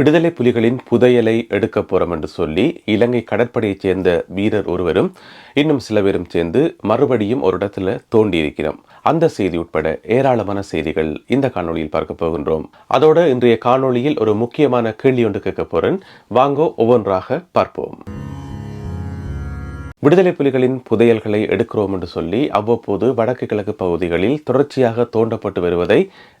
விடுதலை புலிகளின் புதையலை எடுக்க போறோம் என்று சொல்லி இலங்கை கடற்படையைச் சேர்ந்த வீரர் ஒருவரும் இன்னும் சில பேரும் சேர்ந்து மறுபடியும் ஒரு இடத்துல தோண்டி இருக்கிறோம் அந்த செய்தி உட்பட ஏராளமான செய்திகள் இந்த காணொளியில் பார்க்க போகின்றோம். அதோட இன்றைய காணொளியில் ஒரு முக்கியமான கேள்வி ஒன்று கேட்க போறேன். வாங்கோ ஒவ்வொன்றாக பார்ப்போம். விடுதலை புலிகளின் புதையல்களை எடுக்கிறோம் என்று சொல்லி அவ்வப்போது வடக்கு கிழக்கு பகுதிகளில் தொடர்ச்சியாக தோண்டப்பட்டு வருவதை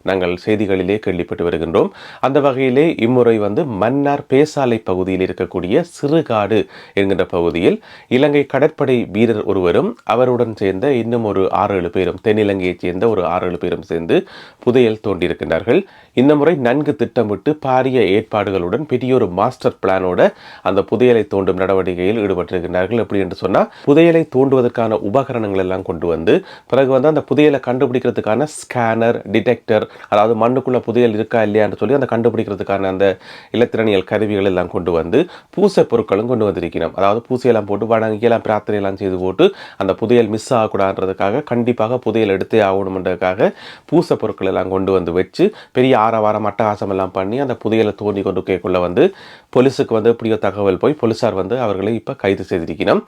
நாங்கள் செய்திகளிலே கேள்விப்பட்டு வருகின்றோம். அந்த வகையிலே இம்முறை வந்து மன்னார் பேசாலை பகுதியில் இருக்கக்கூடிய சிறுகாடு என்கின்ற பகுதியில் இலங்கை கடற்படை வீரர் ஒருவரும் அவருடன் சேர்ந்த இன்னும் ஒரு ஆறு ஏழு பேரும் தென்னிலங்கையைச் சேர்ந்த ஒரு ஆறு ஏழு பேரும் சேர்ந்து புதையல் தோண்டியிருக்கின்றார்கள். இந்த முறை நன்கு திட்டமிட்டு பாரிய ஏற்பாடுகளுடன் பெரிய ஒரு மாஸ்டர் பிளானோட அந்த புதையலை தோண்டும் நடவடிக்கையில் ஈடுபட்டிருக்கின்றார்கள். எப்படி என்று சொன்னால் புதையலை தோண்டுவதற்கான உபகரணங்கள் எல்லாம் கொண்டு வந்து பிறகு வந்து அந்த புதையலை கண்டுபிடிக்கிறதுக்கான ஸ்கேனர் டிடெக்டர் அதாவது மண்ணுக்குள்ள புதையல் இருக்கா இல்லையான்னு சொல்லி அந்த கண்டுபிடிக்கிறதுக்கான அந்த இலத்திரனியல் கருவிகள் எல்லாம் கொண்டு வந்து பூசை பொருட்களும் கொண்டு வந்திருக்கிறோம். அதாவது பூசையெல்லாம் போட்டு வணங்கியெல்லாம் பிரார்த்தனையெல்லாம் பிரார்த்தனை எல்லாம் செய்து போட்டு அந்த புதையல் மிஸ் ஆகக்கூடாதுன்றதுக்காக கண்டிப்பாக புதையல் எடுத்தே ஆகணுன்றதுக்காக பூசை பொருட்கள் எல்லாம் கொண்டு வந்து வச்சு பெரிய ஆரவாரம் அட்டகாசம் எல்லாம் பண்ணி அந்த புதையலை தோண்டி கொண்டு கேட்குள்ள வந்து போலீஸுக்கு வந்து இப்படியோ தகவல் போய் போலீஸார் வந்து அவர்களை இப்போ கைது செய்திருக்கணும்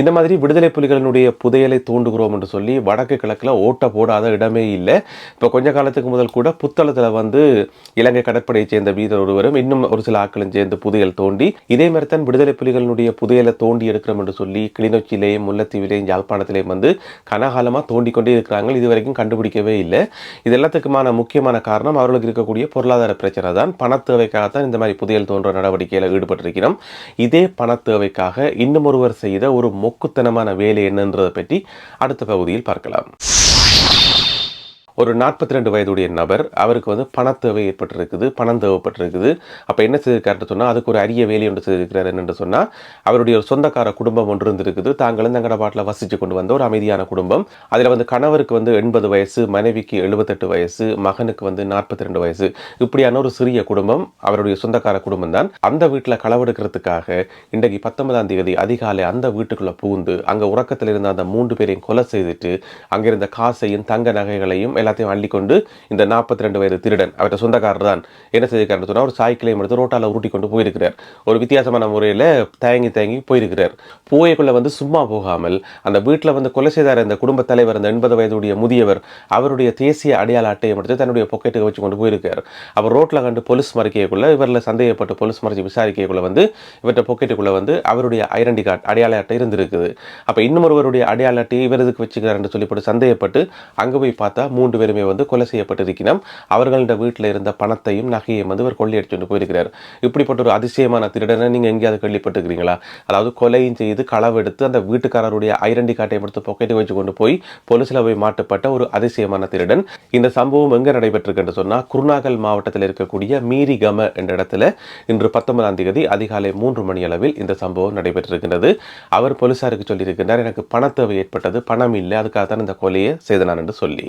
இந்த மாதிரி விடுதலை புலிகளினுடைய புதையலை தூண்டுகிறோம் என்று சொல்லி வடக்கு கிழக்கில் ஓட்ட போடாத இடமே இல்லை. இப்போ கொஞ்ச காலத்துக்கு முதல் கூட புத்தளத்தில் வந்து இலங்கை கடற்படையைச் சேர்ந்த வீரர் ஒருவரும் இன்னும் ஒரு சில ஆட்களும் சேர்ந்து புதையல் தோண்டி இதே மாதிரி தான் விடுதலை புலிகளினுடைய புதையலை தோண்டி எடுக்கிறோம் என்று சொல்லி கிளிநொச்சியிலேயும் முல்லைத்தீவிலேயும் யாழ்ப்பாணத்திலேயும் வந்து கனகாலமாக தோண்டி கொண்டே இருக்கிறாங்க இது வரைக்கும் கண்டுபிடிக்கவே இல்லை. இது எல்லாத்துக்குமான முக்கியமான காரணம் அவர்களுக்கு இருக்கக்கூடிய பொருளாதார பிரச்சனை தான். பணத்தேவைக்காகத்தான் இந்த மாதிரி புதையல் தோன்ற நடவடிக்கையில் ஈடுபட்டிருக்கிறோம். இதே பணத்தேவைக்காக இன்னும் ஒருவர் செய்த ஒரு மொக்குத்தனமான வேலை என்னன்றதை பற்றி அடுத்த பகுதியில் பார்க்கலாம். ஒரு நாற்பத்தி ரெண்டு வயதுடைய நபர் அவருக்கு வந்து பணத்தேவை ஏற்பட்டிருக்குது பணம் தேவைப்பட்டிருக்குது. அப்போ என்ன செய்திருக்காருன்னு சொன்னால் அதுக்கு ஒரு அரிய வேலை ஒன்று செய்திருக்கிறார் என்று சொன்னால் அவருடைய ஒரு சொந்தக்கார குடும்பம் ஒன்று இருந்திருக்குது. தாங்களும் தங்கட பாட்டில் வசித்து கொண்டு வந்த ஒரு அமைதியான குடும்பம். அதில் வந்து கணவருக்கு வந்து எண்பது வயசு மனைவிக்கு எழுபத்தெட்டு வயசு மகனுக்கு வந்து நாற்பத்தி ரெண்டு வயசு. இப்படியான ஒரு சிறிய குடும்பம் அவருடைய சொந்தக்கார குடும்பம் தான். அந்த வீட்டில் களவெடுக்கிறதுக்காக இன்றைக்கு பத்தொன்பதாம் தேதி அதிகாலை அந்த வீட்டுக்குள்ளே பூந்து அங்கே உறக்கத்தில் இருந்த அந்த மூன்று பேரையும் கொலை செய்துட்டு அங்கிருந்த காசையும் தங்க நகைகளையும் எல்லாத்தையும் அள்ளிக்கொண்டு இந்த நாற்பத்தி ரெண்டு வயது திருடன் அவர்கிட்ட சொந்தக்காரர் தான் என்ன செய்திருக்காருன்னு சொன்னால் ஒரு சாய்க்கிளையும் எடுத்து ரோட்டால் உருட்டி கொண்டு போயிருக்கிறார். ஒரு வித்தியாசமான முறையில் தயங்கி தயங்கி போயிருக்கிறார். போயக்குள்ள வந்து சும்மா போகாமல் அந்த வீட்டில் வந்து கொலை செய்தார் இந்த குடும்பத் தலைவர் அந்த எண்பது வயதுடைய முதியவர் அவருடைய தேசிய அடையாள அட்டையை எடுத்து தன்னுடைய பொக்கெட்டுக்கு வச்சு கொண்டு போயிருக்கார் அவர் ரோட்டில் கண்டு போலீஸ் மறைக்கைக்குள்ள இவரில் சந்தேகப்பட்டு போலீஸ் மறைச்சி விசாரிக்கைக்குள்ள வந்து இவர்கிட்ட பொக்கெட்டுக்குள்ளே வந்து அவருடைய ஐடென்டி கார்டு அடையாள அட்டை இருந்திருக்குது. அப்போ இன்னும் ஒருவருடைய அடையாள அட்டையை இவர் இதுக்கு வச்சுக்கிறாருன்னு சொல்லிப்பட்டு சந்தேகப்பட்டு அங்கே போய் பார்த்தா மூன்று பேருமே வந்து கொலை செய்யப்பட்டிருக்கிறோம் அவர்களோட வீட்டில் இருந்த பணத்தையும் நகையையும் வந்து இவர் கொள்ளையடிச்சுட்டு போயிருக்கிறார். இப்படிப்பட்ட ஒரு அதிசயமான திருடனை நீங்கள் எங்கேயாவது கேள்விப்பட்டிருக்கிறீங்களா? அதாவது கொலையும் செய்து களவெடுத்து அந்த வீட்டுக்காரருடைய ஐடென்டி கார்டை எடுத்து பொக்கெட்டு வச்சு கொண்டு போய் போலீஸில் போய் மாட்டப்பட்ட ஒரு அதிசயமான திருடன். இந்த சம்பவம் எங்கே நடைபெற்றிருக்குன்னு சொன்னால் குருநாகல் மாவட்டத்தில் இருக்கக்கூடிய மீரிகம என்ற இடத்துல இன்று பத்தொன்பதாம் தேதி அதிகாலை மூன்று மணி அளவில் இந்த சம்பவம் நடைபெற்றிருக்கின்றது. அவர் போலீசாருக்கு சொல்லியிருக்கின்றார் எனக்கு பணத்தேவை ஏற்பட்டது பணம் இல்லை அதுக்காக தான் இந்த கொலையை செய்தனான் என்று சொல்லி.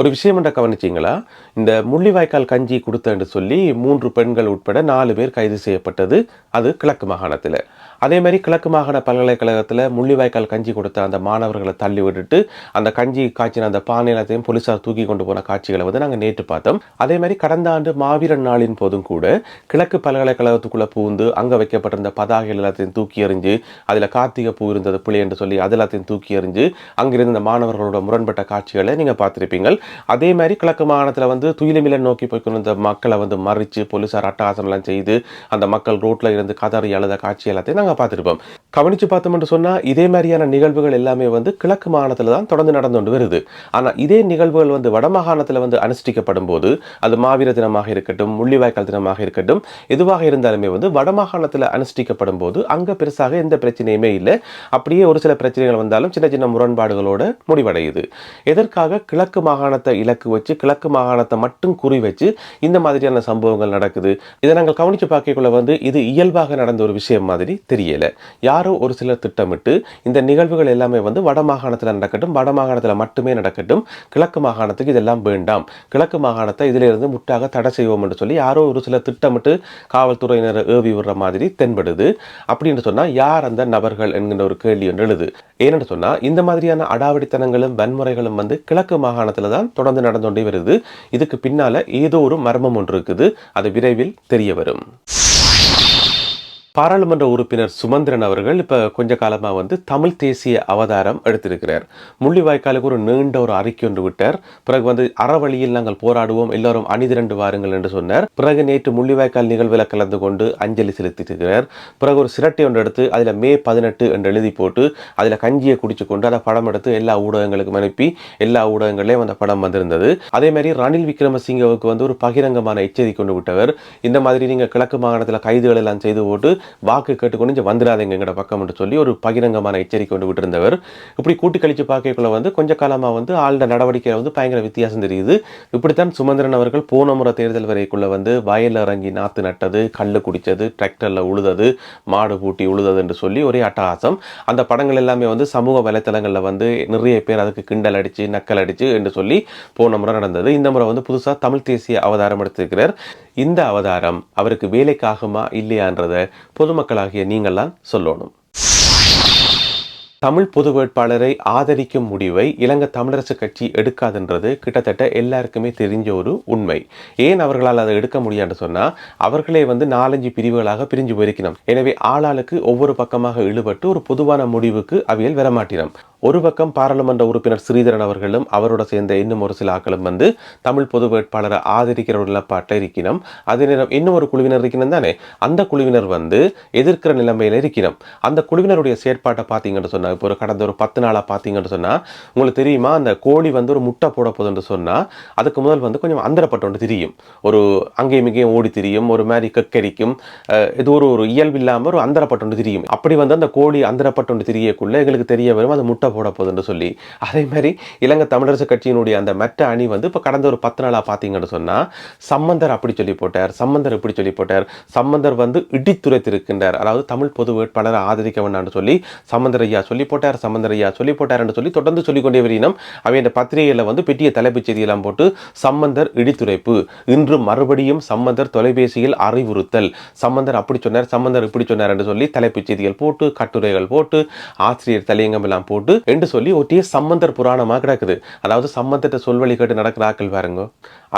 ஒரு விஷயம் என்ற கவனிச்சிங்களா? இந்த முள்ளிவாய்க்கால் கஞ்சி கொடுத்தேன்னு சொல்லி மூன்று பெண்கள் உட்பட நாலு பேர் கைது செய்யப்பட்டது. அது கிழக்கு மாகாணத்தில். அதே மாதிரி கிழக்கு மாகாண பல்கலைக்கழகத்தில் முள்ளிவாய்க்கால் கஞ்சி கொடுத்த அந்த மாணவர்களை தள்ளி விட்டுட்டு அந்த கஞ்சி காய்ச்சின அந்த பானை எல்லாத்தையும் போலீஸார் தூக்கி கொண்டு போன காட்சிகளை வந்து நாங்கள் நேற்று பார்த்தோம். அதே மாதிரி கடந்த ஆண்டு மாவீரன் நாளின் போதும் கூட கிழக்கு பல்கலைக்கழகத்துக்குள்ளே பூந்து அங்கே வைக்கப்பட்டிருந்த பதாகைகள் எல்லாத்தையும் தூக்கி எறிஞ்சு அதில் கார்த்திகை பூ இருந்தது பிள்ளை என்று சொல்லி அது எல்லாத்தையும் தூக்கி எறிஞ்சு அங்கிருந்த இந்த மாணவர்களோட முரண்பட்ட காட்சிகளை நீங்கள் பார்த்துருப்பீங்க அதே மாதிரி கிழக்கு மாகாணத்தில் வந்து துயிலமில நோக்கி போய்க்கொண்டிருந்த மக்களை வந்து மறித்து போலீஸார் அட்டகாசம்லாம் செய்து அந்த மக்கள் ரோட்டில் இருந்து கதறி அழுத காட்சி எல்லாத்தையும் நாங்கள் பார்த்துருப்போம். கவனித்து பார்த்தோம்னு சொன்னால் இதே மாதிரியான நிகழ்வுகள் எல்லாமே வந்து கிழக்கு மாகாணத்தில் தான் தொடர்ந்து நடந்து கொண்டு வருது. ஆனால் இதே நிகழ்வுகள் வந்து வடமாகாணத்தில் வந்து அனுஷ்டிக்கப்படும் போது அது மாவீர தினமாக இருக்கட்டும் முள்ளிவாய்க்கால் தினமாக இருக்கட்டும் எதுவாக இருந்தாலுமே வந்து வடமாகாணத்தில் அனுஷ்டிக்கப்படும் போது அங்கே பெருசாக எந்த பிரச்சனையுமே இல்லை. அப்படியே ஒரு சில பிரச்சனைகள் வந்தாலும் சின்ன சின்ன முரண்பாடுகளோட முடிவடையுது. எதற்காக கிழக்கு மாகாணத்தை இலக்கு வச்சு கிழக்கு மாகாணத்தை மட்டும் குறி வச்சு இந்த மாதிரியான சம்பவங்கள் நடக்குது? இதை நாங்கள் கவனித்து பார்க்கக்குள்ள வந்து இது இயல்பாக நடந்த ஒரு விஷயம் மாதிரி தெரியும் தெரியலை. யாரோ ஒரு சிலர் திட்டமிட்டு இந்த நிகழ்வுகள் எல்லாமே வந்து வட மாகாணத்தில் நடக்கட்டும் வட மாகாணத்தில் மட்டுமே நடக்கட்டும் கிழக்கு மாகாணத்துக்கு இதெல்லாம் வேண்டாம். கிழக்கு மாகாணத்தை இதிலிருந்து முட்டாக தடை செய்வோம் என்று சொல்லி யாரோ ஒரு சிலர் திட்டமிட்டு காவல்துறையினர் ஏவி விடுற மாதிரி தென்படுது. அப்படின்னு சொன்னால் யார் அந்த நபர்கள் என்கின்ற ஒரு கேள்வி என்று எழுது. ஏனென்று சொன்னால் இந்த மாதிரியான அடாவடித்தனங்களும் வன்முறைகளும் வந்து கிழக்கு மாகாணத்தில் தான் தொடர்ந்து நடந்து கொண்டே வருது. இதுக்கு பின்னால் ஏதோ ஒரு மர்மம் ஒன்று இருக்குது. அது விரைவில் தெரிய வரும். பாராளுமன்ற உறுப்பினர் சுமந்திரன் அவர்கள் இப்போ கொஞ்ச காலமாக வந்து தமிழ் தேசிய அவதாரம் எடுத்திருக்கிறார். முள்ளிவாய்க்காலுக்கு ஒரு நீண்ட ஒரு அறிக்கை ஒன்று விட்டார். பிறகு வந்து அறவழியில் நாங்கள் போராடுவோம் எல்லாரும் அணிதிரண்டு வாருங்கள் என்று சொன்னார். பிறகு நேற்று முள்ளிவாய்க்கால் நிகழ்வில் கலந்து கொண்டு அஞ்சலி செலுத்தியிருக்கிறார். பிறகு ஒரு சிரட்டை ஒன்று எடுத்து அதில் மே பதினெட்டு என்று எழுதி போட்டு அதில் கஞ்சியை குடிச்சு கொண்டு அதை படம் எடுத்து எல்லா ஊடகங்களுக்கும் அனுப்பி எல்லா ஊடகங்களையும் அந்த படம் வந்திருந்தது. அதே மாதிரி ரணில் விக்ரமசிங்கவுக்கு வந்து ஒரு பகிரங்கமான எச்சரிக்கை கொண்டு விட்டவர். இந்த மாதிரி நீங்கள் கிழக்கு மாகாணத்தில் கைதுகள் எல்லாம் செய்து போட்டு வாக்கு கேட்டுக்கொண்டு இங்கே வந்துடாதீங்க எங்கட பக்கம் என்று சொல்லி ஒரு பகிரங்கமான எச்சரிக்கை கொண்டு விட்டிருந்தவர். இப்படி கூட்டி கழிச்சு பார்க்கக்குள்ள வந்து கொஞ்ச காலமாக வந்து ஆளுட நடவடிக்கையில் வந்து பயங்கர வித்தியாசம் தெரியுது. இப்படித்தான் சுமந்திரன் அவர்கள் போன முறை தேர்தல் வரைக்குள்ள வந்து வயலில் இறங்கி நாற்று நட்டது கல் குடித்தது டிராக்டரில் உழுதது மாடு பூட்டி உழுதது என்று சொல்லி ஒரே அட்டகாசம். அந்த படங்கள் எல்லாமே வந்து சமூக வலைத்தளங்களில் வந்து நிறைய பேர் அதுக்கு கிண்டல் அடிச்சு நக்கல் அடிச்சு என்று சொல்லி போன முறை நடந்தது. இந்த முறை வந்து புதுசாக தமிழ் தேசிய அவதாரம் எடுத்திருக்கிறார். இந்த அவதாரம் அவருக்கு வேலைக்காகுமா இல்லையான்றதை பொதுமக்களாகிய நீங்கள்தான் சொல்லணும். தமிழ் பொது வேட்பாளரை ஆதரிக்கும் முடிவை இலங்கை தமிழரசு கட்சி எடுக்காதுன்றது கிட்டத்தட்ட எல்லாருக்குமே தெரிஞ்ச ஒரு உண்மை. ஏன் அவர்களால் அதை எடுக்க முடியாதுன்னு சொன்னால் அவர்களே வந்து நாலஞ்சு பிரிவுகளாக பிரிஞ்சு போயிருக்கணும். எனவே ஆளாளுக்கு ஒவ்வொரு பக்கமாக இழுபட்டு ஒரு பொதுவான முடிவுக்கு அவியல் வரமாட்டினம். ஒரு பக்கம் பாராளுமன்ற உறுப்பினர் ஸ்ரீதரன் அவர்களும் அவரோட சேர்ந்த இன்னும் ஒரு சில ஆக்களும் வந்து தமிழ் பொது வேட்பாளரை ஆதரிக்கிற ஒரு நிலப்பாட்டில் இருக்கணும் அதே நேரம் இன்னும் ஒரு குழுவினர் இருக்கணும் தானே? அந்த குழுவினர் வந்து எதிர்க்கிற நிலைமையில் இருக்கணும் அந்த குழுவினருடைய செயற்பாட்டை பார்த்தீங்கன்னு சொன்னால் இப்போ ஒரு கடந்த ஒரு பத்து நாளாக பார்த்தீங்கன்னு சொன்னால் உங்களுக்கு தெரியுமா? அந்த கோழி வந்து ஒரு முட்டை போட போதுன்னு சொன்னால் அதுக்கு முதல் வந்து கொஞ்சம் அந்தரப்பட்டு திரியும். ஒரு அங்கேயும் இங்கேயும் ஓடி திரியும் ஒரு மாதிரி கக்கரிக்கும் இது ஒரு ஒரு இயல்பு இல்லாமல் ஒரு அந்தரப்பட்டு திரியும். அப்படி வந்து அந்த கோழி அந்தரப்பட்டு திரியக்குள்ளே எங்களுக்கு தெரிய வரும் அது முட்டை போட போகுதுன்னு சொல்லி. அதே மாதிரி இலங்கை தமிழரசு கட்சியினுடைய அந்த மற்ற அணி வந்து இப்போ கடந்த ஒரு பத்து நாளாக பார்த்தீங்கன்னு சொன்னால் சம்பந்தர் அப்படி சொல்லி போட்டார் சம்பந்தர் இப்படி சொல்லி போட்டார் சம்பந்தர் வந்து இடித்துரைத்திருக்கின்றார். அதாவது தமிழ் பொது வேட்பாளரை ஆதரிக்க வேண்டாம்னு சொல்லி சம்பந்தர் ஐயா சொல்லி போட்டார் சம்பந்தர் ஐயா சொல்லி போட்டார்னு சொல்லி தொடர்ந்து சொல்லிக்கொண்டே கொண்டே அவை இந்த பத்திரிகையில் வந்து பெட்டிய தலைப்புச் செய்தியெல்லாம் போட்டு சம்பந்தர் இடித்துரைப்பு. இன்று மறுபடியும் சம்பந்தர் தொலைபேசியில் அறிவுறுத்தல். சம்பந்தர் அப்படி சொன்னார் சம்பந்தர் இப்படி சொன்னார் என்று சொல்லி தலைப்புச் செய்திகள் போட்டு கட்டுரைகள் போட்டு ஆசிரியர் தலையங்கம் எல்லாம் போட்டு என்று சொல்லி ஒட்டிய சம்பந்தர் புராணமாக கிடக்குது. அதாவது சம்பந்தத்தை சொல்வழி கேட்டு நடக்கிற ஆக்கள் பாருங்க.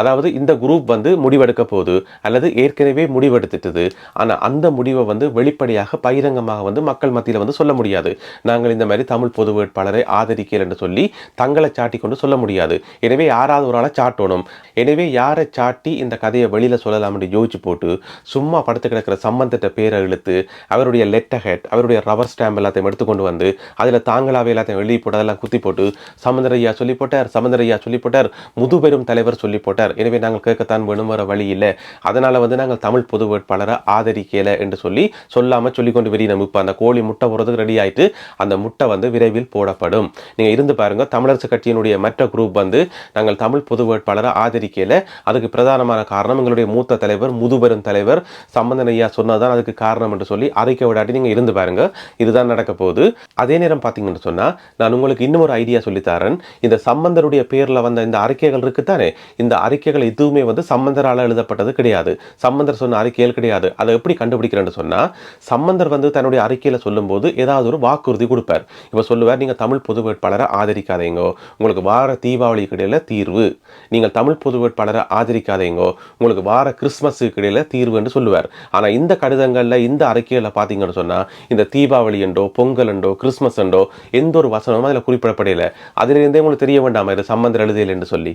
அதாவது இந்த குரூப் வந்து முடிவெடுக்க போகுது அல்லது ஏற்கனவே முடிவெடுத்துட்டது. ஆனால் அந்த முடிவை வந்து வெளிப்படையாக பகிரங்கமாக வந்து மக்கள் மத்தியில் வந்து சொல்ல முடியாது. நாங்கள் இந்த மாதிரி தமிழ் பொது வேட்பாளரை ஆதரிக்கிறேன் என்று சொல்லி தங்களை சாட்டி கொண்டு சொல்ல முடியாது. எனவே யாராவது ஒரு ஆளை சாட்டணும். எனவே யாரை சாட்டி இந்த கதையை வெளியில் சொல்லலாம் என்று யோசிச்சு போட்டு சும்மா படுத்து கிடக்கிற சம்பந்தத்தை பேரை இழுத்து அவருடைய லெட்டர் ஹெட் அவருடைய ரவர் ஸ்டாம்ப் எல்லாத்தையும் எடுத்துக்கொண்டு வந்து அதில் தாங்களாவே எல்லாத்தையும் எழுதி போட்டு அதெல்லாம் குத்தி போட்டு சமந்தரையா சொல்லி போட்டார் சமந்தரையா சொல்லி போட்டார் முதுபெரும் தலைவர் சொல்லி போட்டார். எனவே நாங்கள் கேட்கத்தான் வேணும் வர வழி இல்லை. அதனால் வந்து நாங்கள் தமிழ் பொது வேட்பாளரை ஆதரிக்கல என்று சொல்லி சொல்லாமல் சொல்லி கொண்டு வெளியே நம்ம இப்போ அந்த கோழி முட்டை போடுறதுக்கு ரெடி ஆயிட்டு அந்த முட்டை வந்து விரைவில் போடப்படும். நீங்கள் இருந்து பாருங்க தமிழரசு கட்சியினுடைய மற்ற குரூப் வந்து நாங்கள் தமிழ் பொது வேட்பாளரை ஆதரிக்கல. அதுக்கு பிரதானமான காரணம் எங்களுடைய மூத்த தலைவர் முதுபெரும் தலைவர் சம்பந்தனையா சொன்னதான் அதுக்கு காரணம் என்று சொல்லி அறிக்கை விடாட்டி நீங்கள் இருந்து பாருங்க. இதுதான் நடக்க போகுது. அதே நேரம் பார்த்தீங்கன்னு சொன்னால் நான் உங்களுக்கு இன்னும் ஒரு ஐடியா சொல்லித்தரேன் இந்த சம்பந்தருடைய பேரில் வந்த இந்த அறிக்கைகள் இருக்குத்தானே இந்த அறிக்கைகள் எதுவுமே வந்து சம்பந்தரால் எழுதப்பட்டது கிடையாது. சம்பந்தர் சொன்ன அறிக்கைகள் கிடையாது. அதை எப்படி கண்டுபிடிக்கிறேன்னு சொன்னால் சம்பந்தர் வந்து தன்னுடைய அறிக்கையில் சொல்லும்போது ஏதாவது ஒரு வாக்குறுதி கொடுப்பார். இப்போ சொல்லுவார் நீங்கள் தமிழ் பொது வேட்பாளரை ஆதரிக்காதீங்கோ. உங்களுக்கு வார தீபாவளி இடையில தீர்வு. நீங்கள் தமிழ் பொது வேட்பாளரை ஆதரிக்காதீங்க. உங்களுக்கு வார கிறிஸ்மஸுக்கு இடையில தீர்வு என்று சொல்லுவார். ஆனால் இந்த கடிதங்களில் இந்த அறிக்கையில் பார்த்தீங்கன்னு சொன்னால் இந்த தீபாவளி என்றோ பொங்கல் என்றோ கிறிஸ்மஸ் என்றோ எந்த ஒரு வசனமும் அதில் குறிப்பிடப்படையில அதிலிருந்தே உங்களுக்கு தெரிய வேண்டாமா இது சம்பந்தர் எழுதியல் என்று சொல்லி?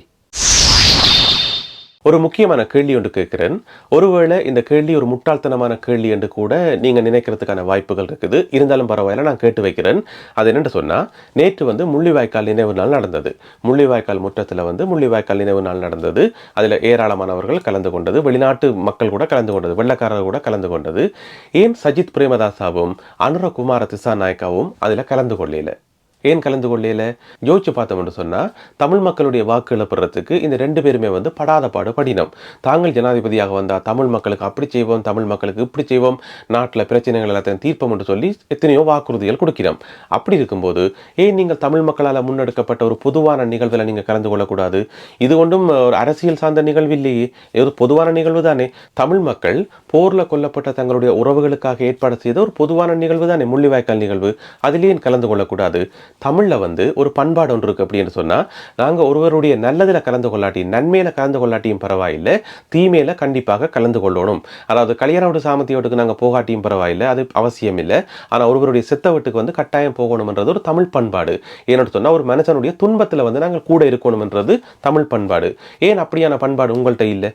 ஒரு முக்கியமான கேள்வி ஒன்று கேட்கிறேன். ஒருவேளை இந்த கேள்வி ஒரு முட்டாள்தனமான கேள்வி என்று கூட நீங்கள் நினைக்கிறதுக்கான வாய்ப்புகள் இருக்குது. இருந்தாலும் பரவாயில்ல நான் கேட்டு வைக்கிறேன். அது என்னென்று சொன்னால் நேற்று வந்து முள்ளிவாய்க்கால் நினைவு நாள் நடந்தது. முள்ளிவாய்க்கால் முற்றத்தில் வந்து முள்ளிவாய்க்கால் நினைவு நாள் நடந்தது. அதில் ஏராளமானவர்கள் கலந்து கொண்டது. வெளிநாட்டு மக்கள் கூட கலந்து கொண்டது. வெள்ளக்காரர்கள் கூட கலந்து கொண்டது. ஏன் சஜித் பிரேமதாசாவும் அனுரகுமார திசாநாயக்காவும் அதில் கலந்து கொள்ளல? ஏன் கலந்து கொள்ளையில யோசிச்சு பார்த்தோம்னு சொன்னா தமிழ் மக்களுடைய வாக்கு பெறத்துக்கு இந்த ரெண்டு பேருமே வந்து படாத பாடு படினோம். தாங்கள் ஜனாதிபதியாக வந்தால் தமிழ் மக்களுக்கு அப்படி செய்வோம் தமிழ் மக்களுக்கு இப்படி செய்வோம் நாட்டில் பிரச்சனைகள் எல்லாத்தையும் தீர்ப்போம் என்று சொல்லி எத்தனையோ வாக்குறுதிகள் கொடுக்கிறோம். அப்படி இருக்கும்போது ஏன் நீங்கள் தமிழ் மக்களால் முன்னெடுக்கப்பட்ட ஒரு பொதுவான நிகழ்வில் நீங்கள் கலந்து கொள்ளக்கூடாது? இது கொண்டும் ஒரு அரசியல் சார்ந்த நிகழ்வு இல்லையே. ஏதோ ஒரு பொதுவான நிகழ்வு தானே. தமிழ் மக்கள் போரில் கொல்லப்பட்ட தங்களுடைய உறவுகளுக்காக ஏற்பாடு செய்த ஒரு பொதுவான நிகழ்வு தானே முள்ளிவாய்க்கால் நிகழ்வு. அதிலேயே கலந்து கொள்ளக்கூடாது? தமிழில் வந்து ஒரு பண்பாடு ஒன்று இருக்குது அப்படின்னு சொன்னால் நாங்கள் ஒருவருடைய நல்லதில் கலந்து கொள்ளாட்டி நன்மையில் கலந்து கொள்ளாட்டியும் பரவாயில்லை. தீமையில் கண்டிப்பாக கலந்து கொள்ளணும். அதாவது கல்யாண வீட்டு சாமத்திய வீட்டுக்கு நாங்கள் போகாட்டியும் பரவாயில்லை. அது அவசியம் இல்லை. ஆனால் ஒருவருடைய சித்த வீட்டுக்கு வந்து கட்டாயம் போகணும்ன்றது ஒரு தமிழ் பண்பாடு. ஏன்னு சொன்னால் ஒரு மனுஷனுடைய துன்பத்தில் வந்து நாங்கள் கூட இருக்கணும்ன்றது தமிழ் பண்பாடு. ஏன் அப்படியான பண்பாடு உங்கள்கிட்ட இல்லை?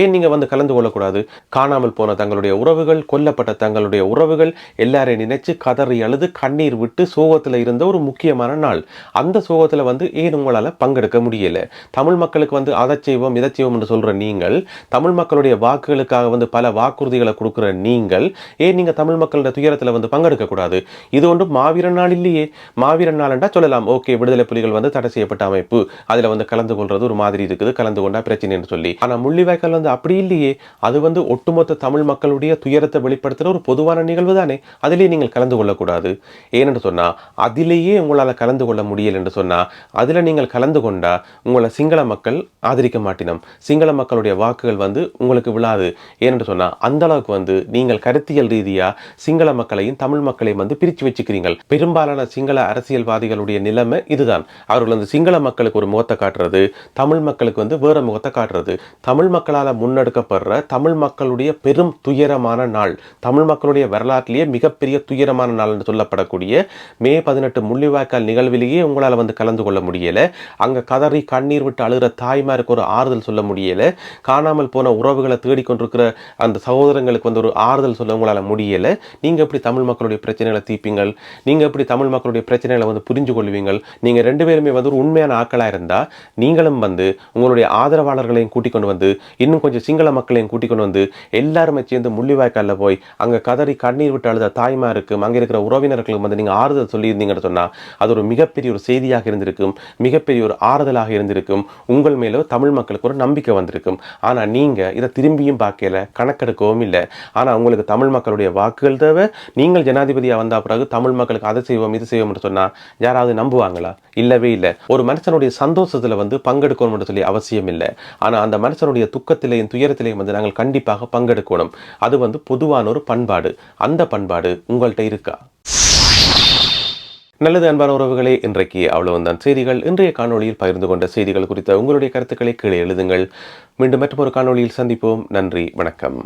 ஏன் நீங்கள் வந்து கலந்து கொள்ளக்கூடாது? காணாமல் போன தங்களுடைய உறவுகள் கொல்லப்பட்ட தங்களுடைய உறவுகள் எல்லாரையும் நினைச்சு கதறி அழுது கண்ணீர் விட்டு சோகத்தில் இருந்த ஒரு முக்கியமான நாள். அந்த சோகத்தில் வந்து ஏன் உங்களால் பங்கெடுக்க முடியல? தமிழ் மக்களுக்கு வந்து அதை செய்வோம் இதை செய்வோம் என்று சொல்கிற நீங்கள் தமிழ் மக்களுடைய வாக்குகளுக்காக வந்து பல வாக்குறுதிகளை கொடுக்குற நீங்கள் ஏன் நீங்கள் தமிழ் மக்களுடைய துயரத்தில் வந்து பங்கெடுக்கக்கூடாது இது ஒன்றும் மாவீரன் நாள் இல்லையே. மாவீரன் நாள்ன்றா சொல்லலாம் ஓகே விடுதலை புலிகள் வந்து தடை செய்யப்பட்ட அமைப்பு. அதில் வந்து கலந்து கொள்வது ஒரு மாதிரி இருக்குது கலந்து கொண்டா பிரச்சனைன்னு சொல்லி. ஆனால் முள்ளிவாய்க்கால் வந்து அப்படி இல்லையே அது வந்து ஒட்டுமொத்த தமிழ் மக்களுடைய துயரத்தை வெளிப்படுத்துகிற ஒரு பொதுவான நிகழ்வு தானே. அதிலேயே நீங்கள் கலந்து கொள்ளக்கூடாது. ஏனென்று சொன்னால் அதிலேயே உங்களால் கலந்து கொள்ள முடியல என்று சொன்னால் அதில் நீங்கள் கலந்து கொண்டால் உங்களை சிங்கள மக்கள் ஆதரிக்க மாட்டினோம். சிங்கள மக்களுடைய வாக்குகள் வந்து உங்களுக்கு விழாது. ஏனென்று சொன்னால் அந்த அளவுக்கு வந்து நீங்கள் கருத்தியல் ரீதியாக சிங்கள மக்களையும் தமிழ் மக்களையும் வந்து பிரித்து வச்சுக்கிறீங்கள் பெரும்பாலான சிங்கள அரசியல்வாதிகளுடைய நிலைமை இதுதான். அவர்கள் வந்து சிங்கள மக்களுக்கு ஒரு முகத்தை காட்டுறது தமிழ் மக்களுக்கு வந்து வேற முகத்தை காட்டுறது. தமிழ் மக்களால் முன்னெடுக்கப்படுற தமிழ் மக்களுடைய பெரும் துயரமான நாள். தமிழ் மக்களுடைய வரலாற்றிலேயே மிகப்பெரிய துயரமான நாள் என்று சொல்லப்படக்கூடிய மே பதினெட்டு முள்ளிவாய்க்கால் நிகழ்விலேயே உங்களால் வந்து கலந்து கொள்ள முடியலை. அங்கே கதறி கண்ணீர் விட்டு அழுகிற தாய்மாருக்கு ஒரு ஆறுதல் சொல்ல முடியலை. காணாமல் போன உறவுகளை தேடிக்கொண்டிருக்கிற அந்த சகோதரங்களுக்கு வந்து ஒரு ஆறுதல் சொல்ல உங்களால் முடியலை. நீங்கள் எப்படி தமிழ் மக்களுடைய பிரச்சனைகளை தீப்பீங்கள் நீங்கள் எப்படி தமிழ் மக்களுடைய பிரச்சனைகளை வந்து புரிஞ்சு கொள்வீங்கள்? நீங்கள் ரெண்டு பேருமே வந்து ஒரு உண்மையான ஆக்களாக இருந்தால் நீங்களும் வந்து உங்களுடைய ஆதரவாளர்களையும் கூட்டிக் கொண்டு வந்து இன்னும் கொஞ்சம் சிங்கள மக்களையும் கூட்டிக் கொண்டு வந்து எல்லாருமே சேர்ந்து முள்ளிவாய்க்காலில் போய் அங்கே கதறி கண்ணீர் விட்டு அழுத தாய்மாருக்கும் அங்கே இருக்கிற உறவினர்களுக்கும் வந்து நீங்கள் ஆறுதல் சொல்லியிருந்தீங்கன்னு சொன்னால் அது ஒரு மிகப்பெரிய ஒரு செய்தியாக இருந்திருக்கும். மிகப்பெரிய ஒரு ஆறுதலாக இருந்திருக்கும். உங்கள் மேலே தமிழ் மக்களுக்கு ஒரு நம்பிக்கை வந்திருக்கும். ஆனால் நீங்கள் இதை திரும்பியும் பார்க்கல கணக்கெடுக்கவும் இல்லை. ஆனால் உங்களுக்கு தமிழ் மக்களுடைய வாக்குகள் தேவை. நீங்கள் ஜனாதிபதியாக வந்த பிறகு தமிழ் மக்களுக்கு அதை செய்வோம் இது செய்வோம்னு சொன்னால் யாராவது நம்புவாங்களா? இல்லவே இல்லை. ஒரு மனுஷனுடைய சந்தோஷத்தில் வந்து பங்கெடுக்கணும்னு சொல்லி அவசியம் இல்லை. ஆனால் அந்த மனுஷனுடைய துக்கத்தை துக்கத்திலேயும் துயரத்திலேயும் வந்து நாங்கள் கண்டிப்பாக பங்கெடுக்கணும். அது வந்து பொதுவான ஒரு பண்பாடு. அந்த பண்பாடு உங்கள்கிட்ட இருக்கா? நல்லது அன்பான உறவுகளே இன்றைக்கு அவ்வளவு தான் செய்திகள் இன்றைய காணொளியில் பகிர்ந்து கொண்ட செய்திகள் குறித்த உங்களுடைய கருத்துக்களை கீழே எழுதுங்கள். மீண்டும் மற்றொரு காணொளியில் சந்திப்போம். நன்றி வணக்கம்.